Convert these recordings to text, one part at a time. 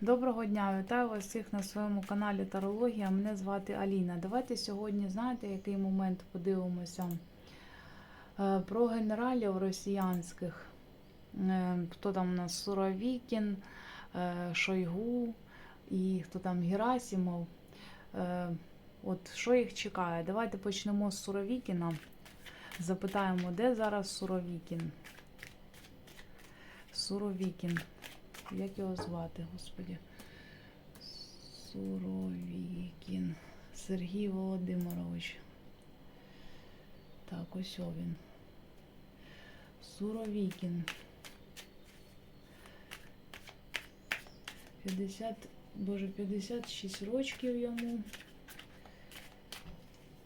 Доброго дня, вітаю вас всіх на своєму каналі Тарологія. Мене звати Аліна. Давайте сьогодні, знаєте, який момент подивимося Е, про генералів росіянських. Е, Хто там у нас Суровікін, е, Шойгу і хто там Герасимов. Е, От що їх чекає? Давайте почнемо з Суровікіна. Запитаємо, де зараз Суровікін? Суровікін. Як його звати, господі? Суровікін. Сергій Володимирович. Так, ось він. Суровікін. 50, боже, 56 рочків йому.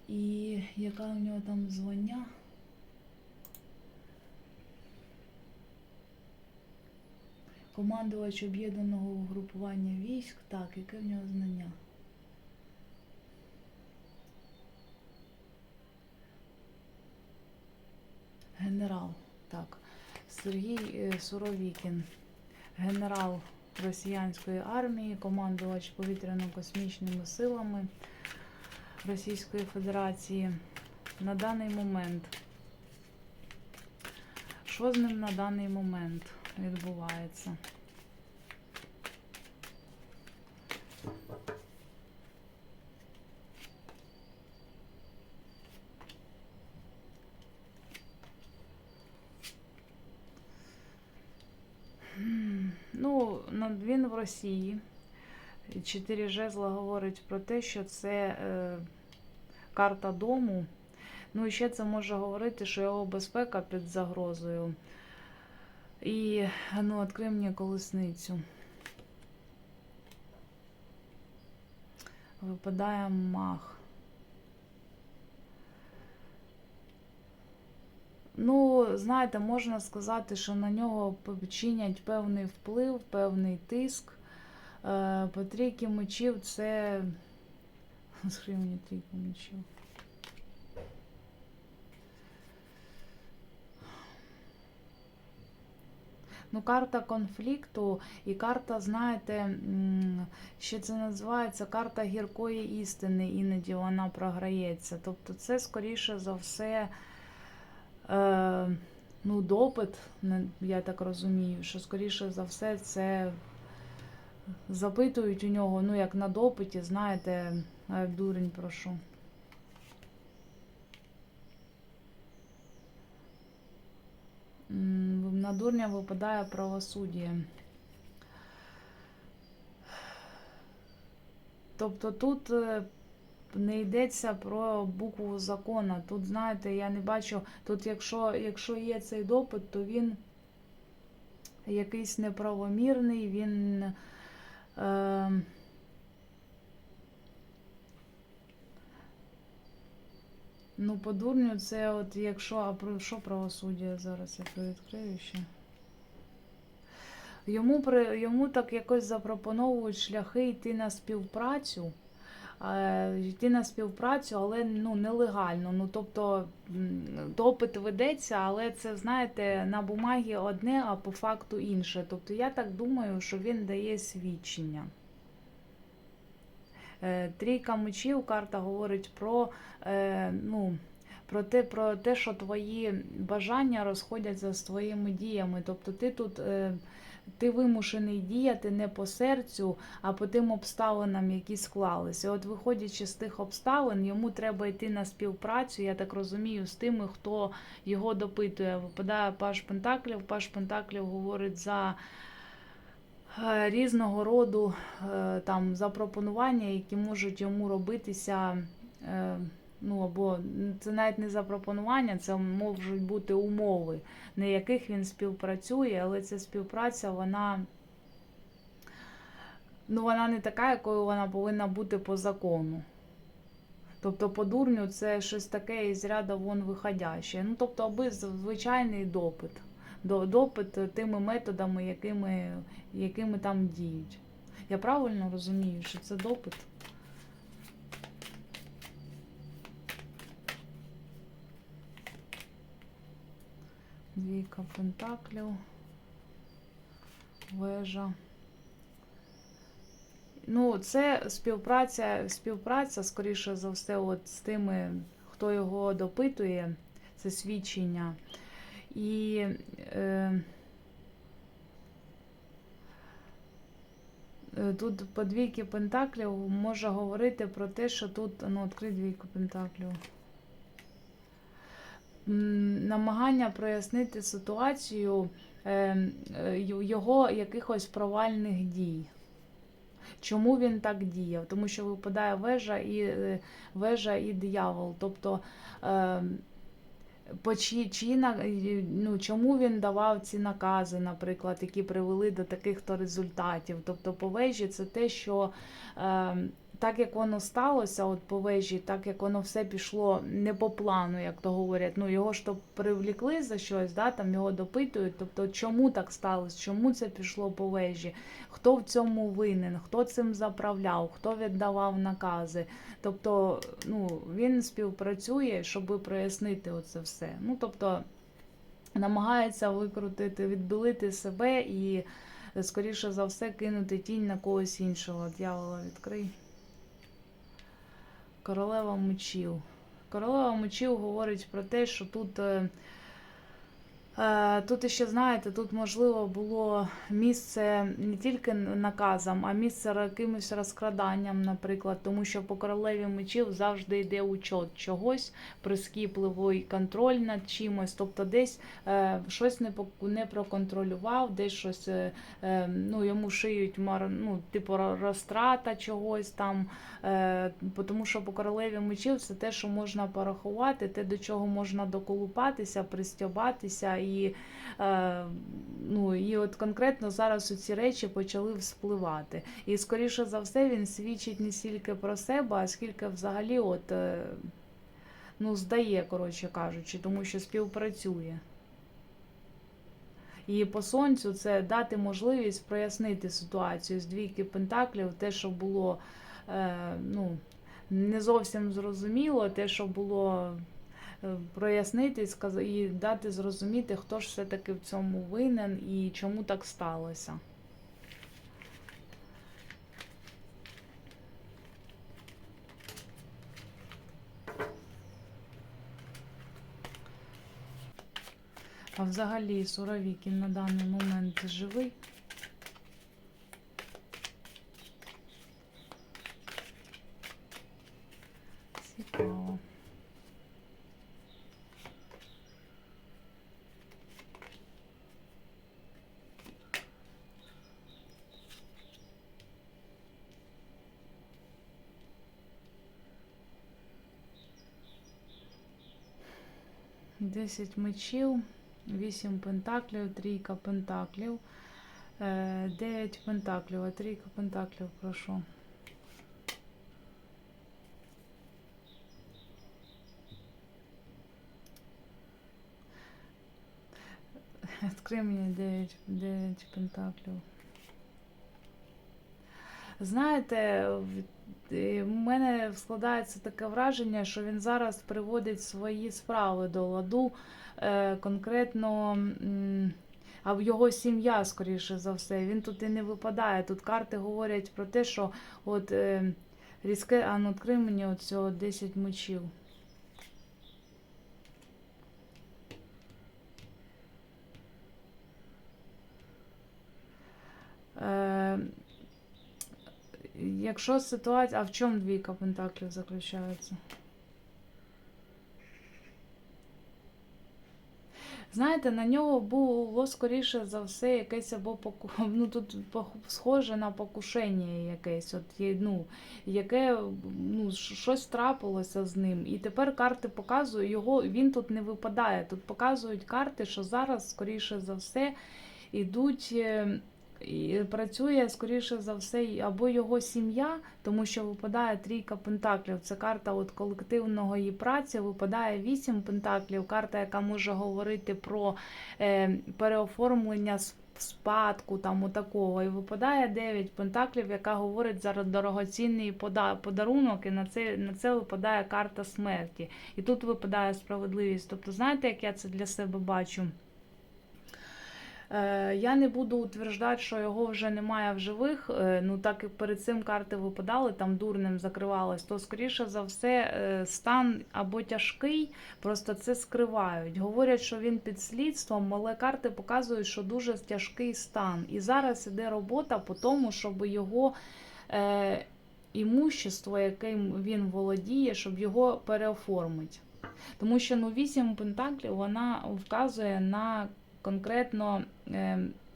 І яка у нього там звання? Командувач об'єднаного угрупування військ. Так, яке в нього знання? Генерал. Так. Сергій е, Суровікін. Генерал росіянської армії, командувач повітряно-космічними силами Російської Федерації. На даний момент. Що з ним на даний момент відбувається? Ну, він в Росії. Чотири жезла говорить про те, що це е, карта дому. Ну і ще це може говорити, що його безпека під загрозою. І ну, відкрий мені колесницю. Випадає мах. Ну, знаєте, можна сказати, що на нього чинять певний вплив, певний тиск. Е, По трійки мечів це. Скажи мені трійку мечів. Ну, карта конфлікту і карта, знаєте, ще це називається карта гіркої істини, іноді вона програється. Тобто, це, скоріше за все, е, ну, допит, я так розумію, що, скоріше за все, це запитують у нього, ну, як на допиті, знаєте, дурень прошу. На дурня випадає правосуддя. Тобто тут е, не йдеться про букву закона. Тут, знаєте, я не бачу, тут якщо, якщо є цей допит, то він якийсь неправомірний, він. Е, Ну, по дурню, це от якщо, а про що правосуддя зараз я відкрию ще. Йому, при, йому так якось запропоновують шляхи йти на співпрацю. е, Йти на співпрацю, але ну, нелегально. Ну, тобто допит ведеться, але це, знаєте, на бумагі одне, а по факту інше. Тобто я так думаю, що він дає свідчення. Е, Трійка мечів, карта говорить про, е, ну, про, те, про те, що твої бажання розходяться з твоїми діями. Тобто ти тут е, ти вимушений діяти не по серцю, а по тим обставинам, які склалися. От виходячи з тих обставин, йому треба йти на співпрацю, я так розумію, з тими, хто його допитує. Випадає Паш Пентаклів. Паш Пентаклів говорить за різного роду е, там запропонування, які можуть йому робитися. е, Ну, або це навіть не запропонування, це можуть бути умови, на яких він співпрацює, але ця співпраця, вона, ну, вона не така, якою вона повинна бути по закону. Тобто, по дурню це щось таке із ряду вон виходяще. Ну, тобто, аби звичайний допит. До- Допит тими методами, якими, якими там діють. Я правильно розумію, що це допит? Двійка пентаклів, вежа. Ну, це співпраця, співпраця, скоріше за все, от з тими, хто його допитує, це свідчення. І тут по двійки пентаклів може говорити про те, що тут, ну, відкрий двійку пентаклів. Намагання прояснити ситуацію е, е, його якихось провальних дій. Чому він так діяв? Тому що випадає вежа і е, вежа і диявол. Тобто, е, по чи, чи, на- ну, чому він давав ці накази, наприклад, які привели до таких то результатів. Тобто по вежі це те, що е, так як воно сталося, от по вежі, так як воно все пішло не по плану, як то говорять, ну його ж то привлікли за щось, да, там його допитують. Тобто, чому так сталося, чому це пішло по вежі, хто в цьому винен, хто цим заправляв, хто віддавав накази. Тобто, ну, він співпрацює, щоб прояснити оце все. Ну, тобто, намагається викрутити, відбілити себе і, скоріше за все, кинути тінь на когось іншого. Дьявола відкрий. Королева мечів. Королева мечів говорить про те, що тут. Е, Тут ще знаєте, тут можливо було місце не тільки наказом, а місце якимось розкраданням, наприклад, тому що по королеві мечів завжди йде учот чогось, прискіпливий контроль над чимось, тобто десь е, щось не не проконтролював, десь щось е, е, ну, йому шиють ну, типу розтрата чогось там. Е, тому що по королеві мечів це те, що можна порахувати, те, до чого можна доколупатися, пристьобатися. І, е, ну, і от конкретно зараз ці речі почали вспливати. І, скоріше за все, він свідчить не стільки про себе, а скільки взагалі от, е, ну, здає, коротше кажучи, тому що співпрацює. І по сонцю це дати можливість прояснити ситуацію з двійки пентаклів, те, що було е, ну, не зовсім зрозуміло, те, що було прояснити і дати зрозуміти, хто ж все-таки в цьому винен і чому так сталося. А взагалі Суровікін на даний момент живий. 10 мечів, 8 пентаклів, трійка пентаклів, е, 9 пентаклів, а трійка пентаклів, прошу. Открой мне 9, 9 пентаклів. Знаєте, в е, мене складається таке враження, що він зараз приводить свої справи до ладу. Е, конкретно, а в його сім'я, скоріше за все, він тут і не випадає. Тут карти говорять про те, що от е, різке, а ну мені оцього 10 мечів. Якщо ситуація. А в чому двійка пентаклів заключається? Знаєте, на нього було скоріше за все якесь або поку... ну, тут схоже на покушення якесь, от, ну, яке ну, щось трапилося з ним. І тепер карти показують його, він тут не випадає. Тут показують карти, що зараз, скоріше за все, ідуть. Працює, скоріше за все, або його сім'я, тому що випадає трійка пентаклів. Це карта от колективного її праці. Випадає вісім пентаклів, карта, яка може говорити про е, переоформлення спадку, там такого. І випадає 9 пентаклів, яка говорить за дорогоцінний пода- подарунок, і на це, на це випадає карта смерті. І тут випадає справедливість. Тобто, знаєте, як я це для себе бачу? Е, Я не буду утверждати, що його вже немає в живих. Е, Ну так як перед цим карти випадали, там дурнем закривалось, то скоріше за все е, стан або тяжкий, просто це скривають. Говорять, що він під слідством, але карти показують, що дуже тяжкий стан. І зараз іде робота по тому, щоб його. Імущество, яким він володіє, щоб його переоформити. Тому що ну, вісім пентаклів вона вказує на конкретно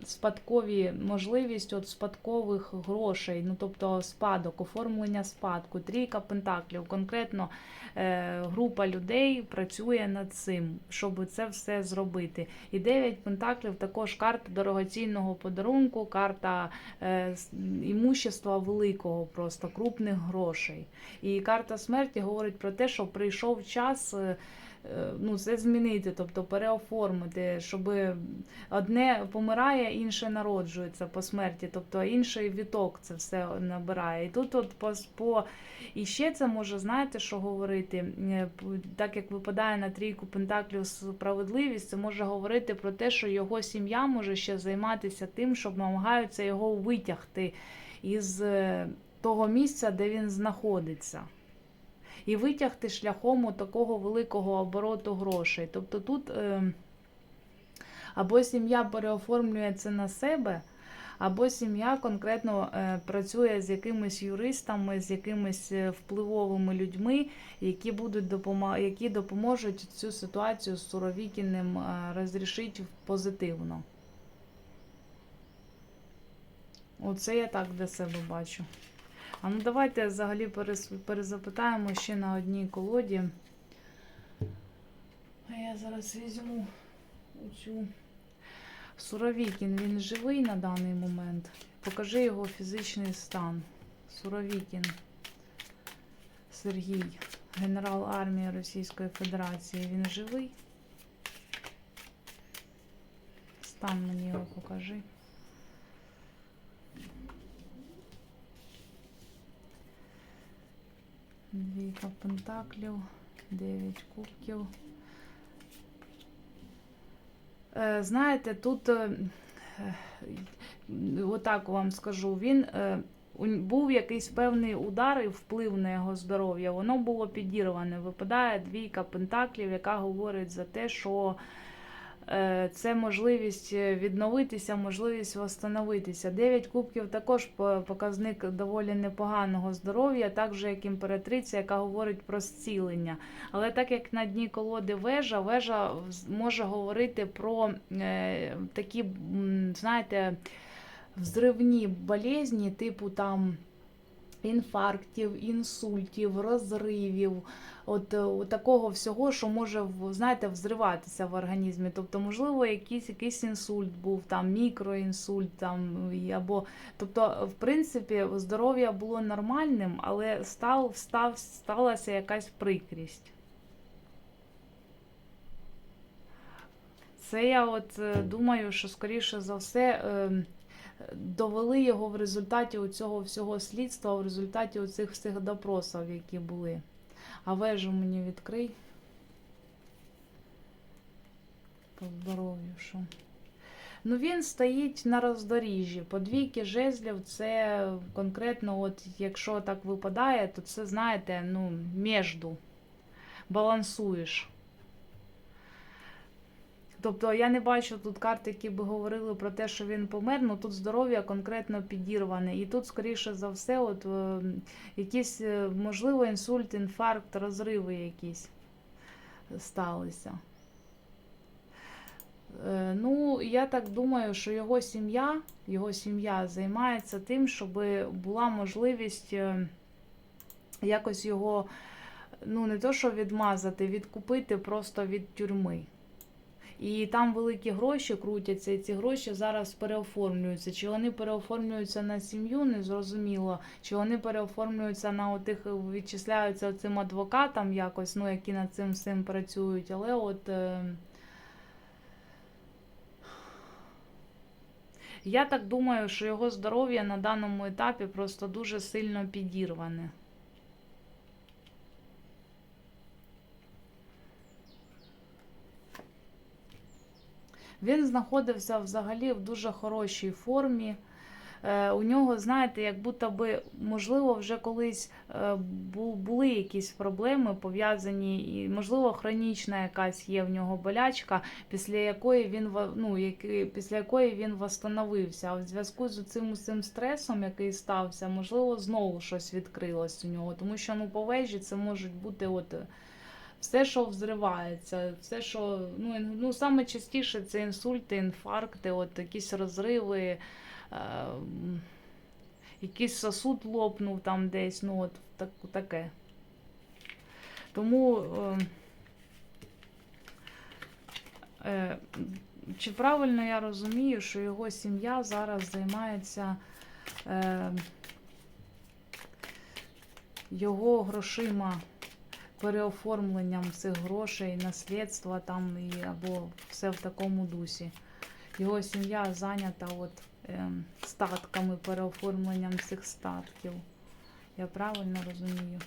спадкові можливість от спадкових грошей, ну тобто спадок, оформлення спадку, трійка пентаклів, конкретно е, група людей працює над цим, щоб це все зробити. І дев'ять пентаклів також карта дорогоцінного подарунку, карта е, імущества великого, просто крупних грошей. І карта смерті говорить про те, що прийшов час. Е, Ну, це змінити, тобто переоформити, щоб одне помирає, інше народжується по смерті, тобто інший віток це все набирає. І тут от по, по і ще це може, знаєте, що говорити, Е, так як випадає на трійку пентаклів справедливість, це може говорити про те, що його сім'я може ще займатися тим, щоб намагаються його витягти із е, того місця, де він знаходиться. І витягти шляхом такого великого обороту грошей. Тобто тут е, або сім'я переоформлює це на себе, або сім'я конкретно е, працює з якимись юристами, з якимись е, впливовими людьми, які будуть допома- які допоможуть цю ситуацію з Суровікіним е, розрішити позитивно. Оце я так для себе бачу. А ну давайте взагалі перезапитаємо ще на одній колоді. А я зараз візьму оцю. Суровікін, він живий на даний момент. Покажи його фізичний стан. Суровікін Сергій, генерал армії Російської Федерації. Він живий. Стан мені його покажи. Двійка пентаклів, дев'ять кубків. Е, Знаєте, тут, е, е, отак вам скажу, він був якийсь певний удар і вплив на його здоров'я. Воно було підірване. Випадає двійка пентаклів, яка говорить за те, що це можливість відновитися, можливість восстановитися. Дев'ять кубків також показник доволі непоганого здоров'я, так же як імператриця, яка говорить про зцілення. Але так як на дні колоди вежа, вежа може говорити про е, такі, знаєте, взривні болезні, типу там. Інфарктів, інсультів, розривів, от, е, такого всього, що може знаєте, взриватися в організмі. Тобто, можливо, якийсь, якийсь інсульт був, там мікроінсульт, там або тобто, в принципі, здоров'я було нормальним, але став, став, сталася якась прикрість. Це я от е, думаю, що скоріше за все е, довели його в результаті цього всього слідства, в результаті оцих всіх допросів, які були. А вежу мені відкрий. По здоров'ю, що. Ну, він стоїть на роздоріжжі. По двійки жезлів це конкретно, от якщо так випадає, то це, знаєте, ну, міжду. Балансуєш. Тобто я не бачу тут карт, які би говорили про те, що він помер, ну тут здоров'я конкретно підірване. І тут, скоріше за все, от е, якісь, е, можливо, інсульт, інфаркт, розриви якісь сталися. Е, Ну, я так думаю, що його сім'я, його сім'я займається тим, щоб була можливість е, якось його, ну не то, що відмазати, відкупити просто від тюрми. І там великі гроші крутяться, і ці гроші зараз переоформлюються. Чи вони переоформлюються на сім'ю, не зрозуміло. Чи вони переоформлюються на отих, відчисляються цим адвокатам якось, ну, які над цим всім працюють. Але от. Е... Я так думаю, що його здоров'я на даному етапі просто дуже сильно підірване. Він знаходився взагалі в дуже хорошій формі. Е, У нього, знаєте, як будто би, можливо, вже колись е, були якісь проблеми пов'язані, і, можливо, хронічна якась є в нього болячка, після якої він ну, який, після якої він восстановився. А в зв'язку з цим, цим стресом, який стався, можливо, знову щось відкрилось у нього. Тому що ну, по вежі це можуть бути от. Все, що взривається, все, що ну, ну саме частіше це інсульти, інфаркти, от якісь розриви, е, якийсь сосуд лопнув там десь, ну от так, таке. Тому е, е, чи правильно я розумію, що його сім'я зараз займається е, його грошима, переоформленням всіх грошей, наслідства там і, або все в такому дусі. Його сім'я зайнята от, е, статками, переоформленням цих статків. Я правильно розумію?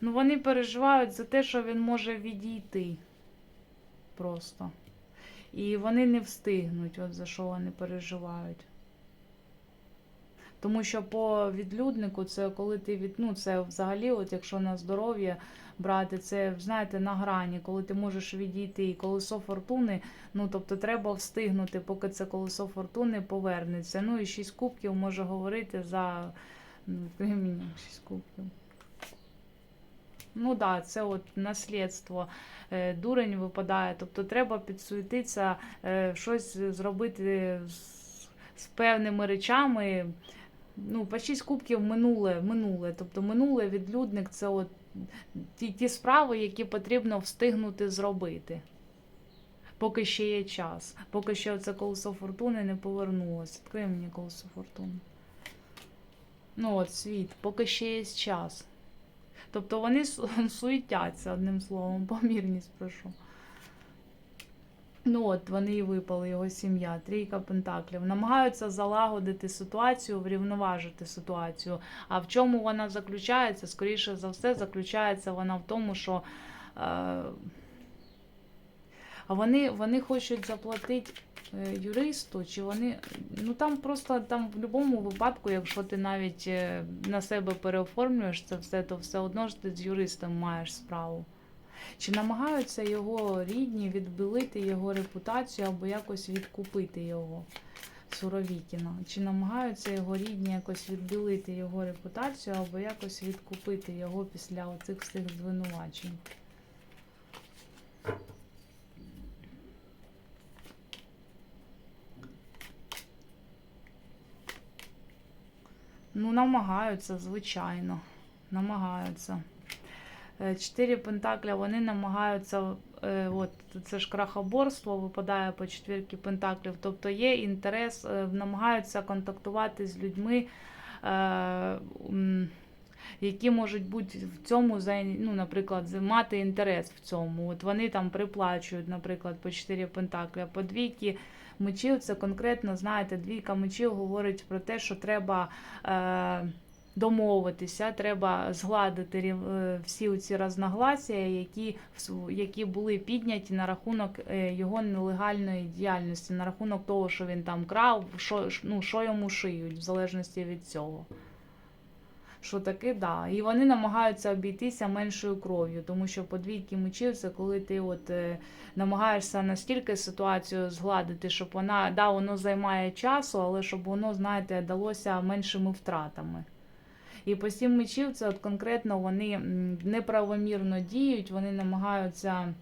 Ну, вони переживають за те, що він може відійти. Просто. І вони не встигнуть, от за що вони переживають. Тому що по відлюднику, це коли ти від. Ну, це взагалі, от якщо на здоров'я брати, це, знаєте, на грані, коли ти можеш відійти. І колесо фортуни, ну тобто треба встигнути, поки це колесо фортуни повернеться. Ну і шість кубків може говорити за. Ну, мені шість кубків. Ну так, да, це от наслідство. Е, Дурень випадає. Тобто треба підсуетитися, е, щось зробити з, певними речами. Ну, по 6 кубків минуле, минуле. Тобто минуле відлюдник це от ті, ті справи, які потрібно встигнути зробити. Поки ще є час. Поки ще це колесо фортуни не повернулося. Відкрий мені колесо фортуни. Ну от, світ, поки ще є час. Тобто вони су- суетяться, одним словом, помірність прошу. Ну от, вони і випали, його сім'я, трійка пентаклів. Намагаються залагодити ситуацію, врівноважити ситуацію. А в чому вона заключається? Скоріше за все, заключається вона в тому, що е, вони, вони хочуть заплатити юристу, чи вони. Ну там просто там в будь-якому випадку, якщо ти навіть е, на себе переоформлюєш це все, то все одно ж ти з юристом маєш справу. Чи намагаються його рідні відбілити його репутацію або якось відкупити його Суровікіна? Чи намагаються його рідні якось відбілити його репутацію або якось відкупити його після оцих всіх звинувачень? Ну, намагаються, звичайно. Намагаються. Е, Чотири пентакля вони намагаються, е, от це ж крахоборство випадає по четвірки пентаклів. Тобто є інтерес, е, намагаються контактувати з людьми, які можуть бути в цьому ну, наприклад, мати інтерес в цьому. От вони там приплачують, наприклад, по 4 пентакля, по двійки мечів. Це конкретно, знаєте, двійка мечів говорить про те, що треба. Е, домовитися, треба згладити е, всі ці розногласія, які, які були підняті на рахунок е, його нелегальної діяльності, на рахунок того, що він там крав, що, ну, що йому шиють, в залежності від цього. Що таке, да. І вони намагаються обійтися меншою кров'ю, тому що по двійки мечів це коли ти от е, намагаєшся настільки ситуацію згладити, щоб вона, да, воно займає часу, але щоб воно, знаєте, далося меншими втратами. І по сім мечів це от конкретно вони неправомірно діють, вони намагаються.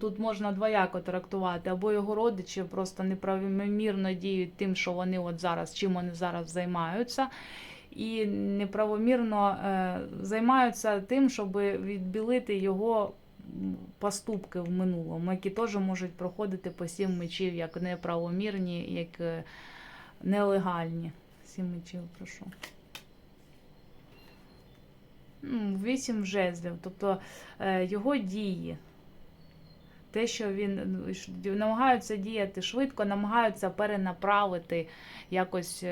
Тут можна двояко трактувати, або його родичі просто неправомірно діють тим, що вони от зараз, чим вони зараз займаються, і неправомірно е, займаються тим, щоб відбілити його поступки в минулому, які теж можуть проходити по сім мечів як неправомірні, як е, нелегальні. Сім мечів, прошу. Вісім жезлів, тобто е, його дії. те, що він намагаються діяти швидко, намагаються перенаправити якось.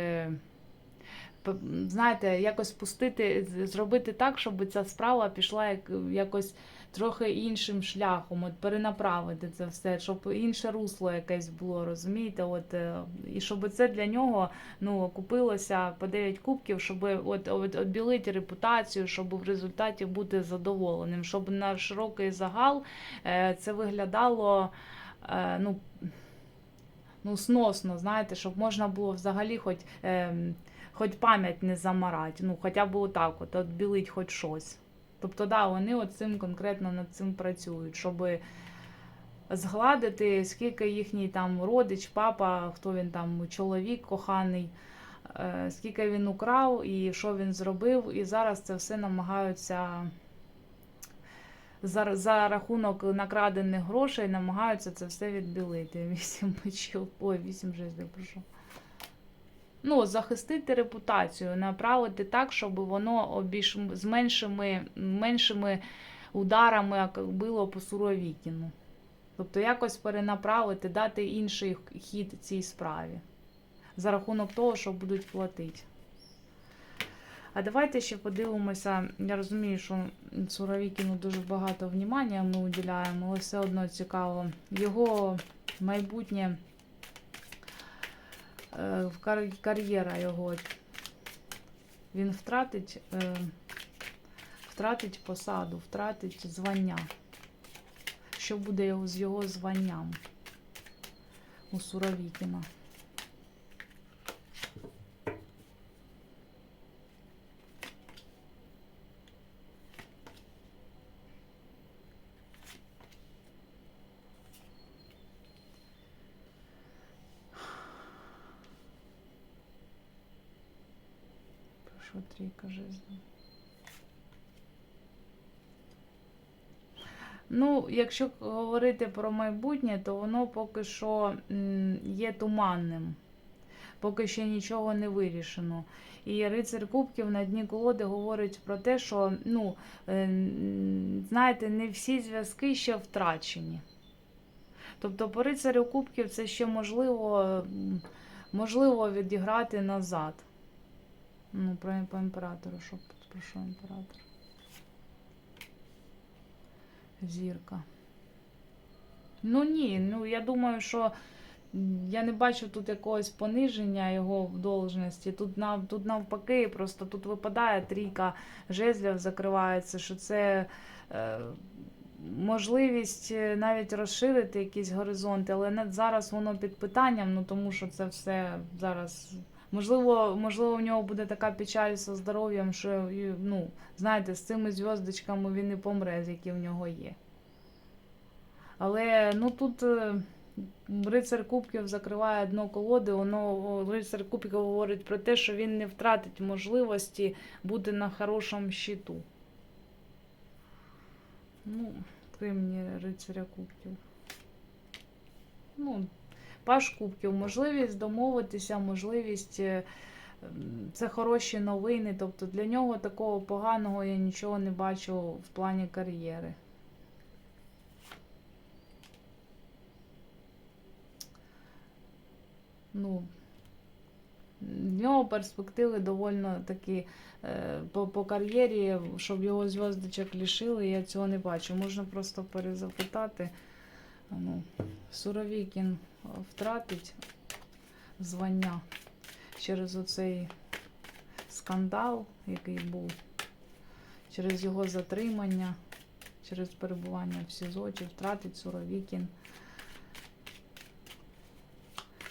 Знаєте, якось пустити, зробити так, щоб ця справа пішла як, якось трохи іншим шляхом, от перенаправити це все, щоб інше русло якесь було, розумієте? От, е, і щоб це для нього ну, купилося по 9 кубків, щоб от, обілити репутацію, щоб в результаті бути задоволеним, щоб на широкий загал е, це виглядало е, ну, ну, сносно, знаєте, щоб можна було взагалі хоч, е, хоч пам'ять не замарати, ну, хоча б отак, от, білить хоч щось. Тобто, да, вони от цим конкретно над цим працюють, щоб згладити, скільки їхній там родич, папа, хто він там, чоловік коханий, е, скільки він украв і що він зробив. І зараз це все намагаються за, за рахунок накрадених грошей намагаються це все відбілити. Вісім мечів, ой, вісім жезлів, прошу. Ну, захистити репутацію, направити так, щоб воно обіж... з меншими, меншими ударами як било по Суровікіну. Тобто якось перенаправити, дати інший хід цій справі. За рахунок того, що будуть платити. А давайте ще подивимося. Я розумію, що Суровікіну дуже багато внимання ми уділяємо, але все одно цікаво. Його майбутнє е, кар'єра його. Він втратить, е, втратить посаду, втратить звання. Що буде з його званням у Суровікіна? Прошу трійка жезлів. Ну, якщо говорити про майбутнє, то воно поки що є туманним. Поки ще нічого не вирішено. І рицар Кубків на дні колоди говорить про те, що, ну, е, знаєте, не всі зв'язки ще втрачені. Тобто по рицарю Кубків це ще можливо, можливо відіграти назад. Ну, про по імператору, що про що імператор? Зірка. Ну ні, ну я думаю, що я не бачу тут якогось пониження його в должності. Тут, тут навпаки, просто тут випадає трійка жезлів, закривається, що це е, можливість е, навіть розширити якісь горизонти, але зараз воно під питанням, ну тому що це все зараз. Можливо, можливо, в нього буде така печаль зі здоров'ям, що ну, знаєте, з цими зв'язочками він і помре, з які в нього є. Але ну тут е, рицар Кубків закриває дно колоди, воно рицар Кубків говорить про те, що він не втратить можливості бути на хорошому щиту. Ну, відкрий мені рицаря Кубків. Ну, Паш Кубків, можливість домовитися, можливість. е, Це хороші новини. Тобто для нього такого поганого я нічого не бачу в плані кар'єри. Ну, в нього перспективи доволі такі е, по, по кар'єрі, щоб його зв'язочок лишили, я цього не бачу. Можна просто перезапитати. Ну, Суровікін втратить звання через оцей скандал, який був, через його затримання, через перебування в СІЗО, чи втратить Суровікін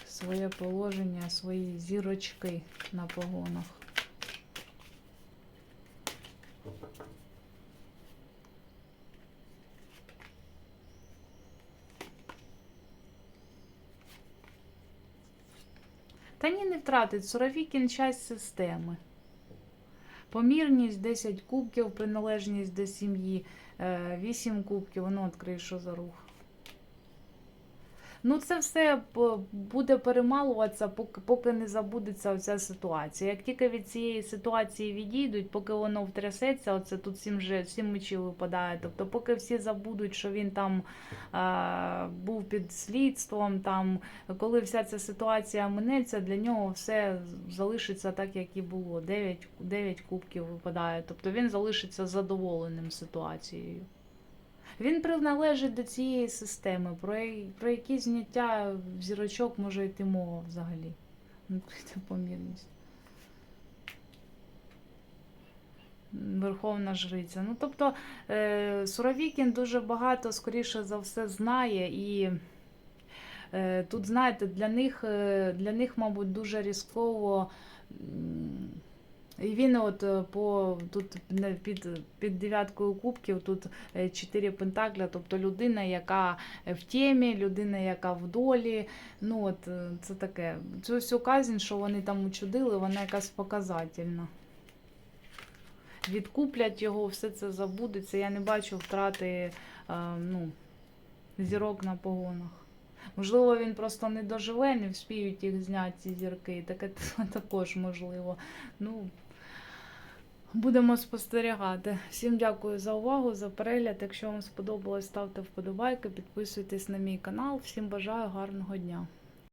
своє положення, свої зірочки на погонах. Та ні, не втратить. Суровікін часть системи. Помірність 10 кубків, приналежність до сім'ї, 8 кубків, воно відкриє, що за рух. Ну, це все буде перемалуватися, поки, поки не забудеться ця ситуація. Як тільки від цієї ситуації відійдуть, поки воно втрясеться, оце тут сім вже сім мечів випадає. Тобто, поки всі забудуть, що він там а, був під слідством, там коли вся ця ситуація минеться, для нього все залишиться так, як і було. Дев'ять, дев'ять кубків випадає. Тобто він залишиться задоволеним ситуацією. Він приналежить до цієї системи. Про, про які зняття зірочок може йти мова взагалі? Ну, це помірність. Верховна жриця. Ну, тобто, е, Суровікін дуже багато, скоріше за все, знає, і е, тут, знаєте, для них, е, для них, мабуть, дуже різково. І він от е, по тут під, під дев'яткою кубків тут е, чотири пентакля, тобто людина, яка в темі, людина, яка в долі. Ну от е, це таке. Цю всю казнь, що вони там учудили, вона якась показательна. Відкуплять його, все це забудеться. Я не бачу втрати ну, зірок на погонах. Можливо, він просто не доживе, не вспіють їх зняти ці зірки. Таке також можливо. Ну, будемо спостерігати. Всім дякую за увагу, за перегляд. Якщо вам сподобалось, ставте вподобайки, підписуйтесь на мій канал. Всім бажаю гарного дня.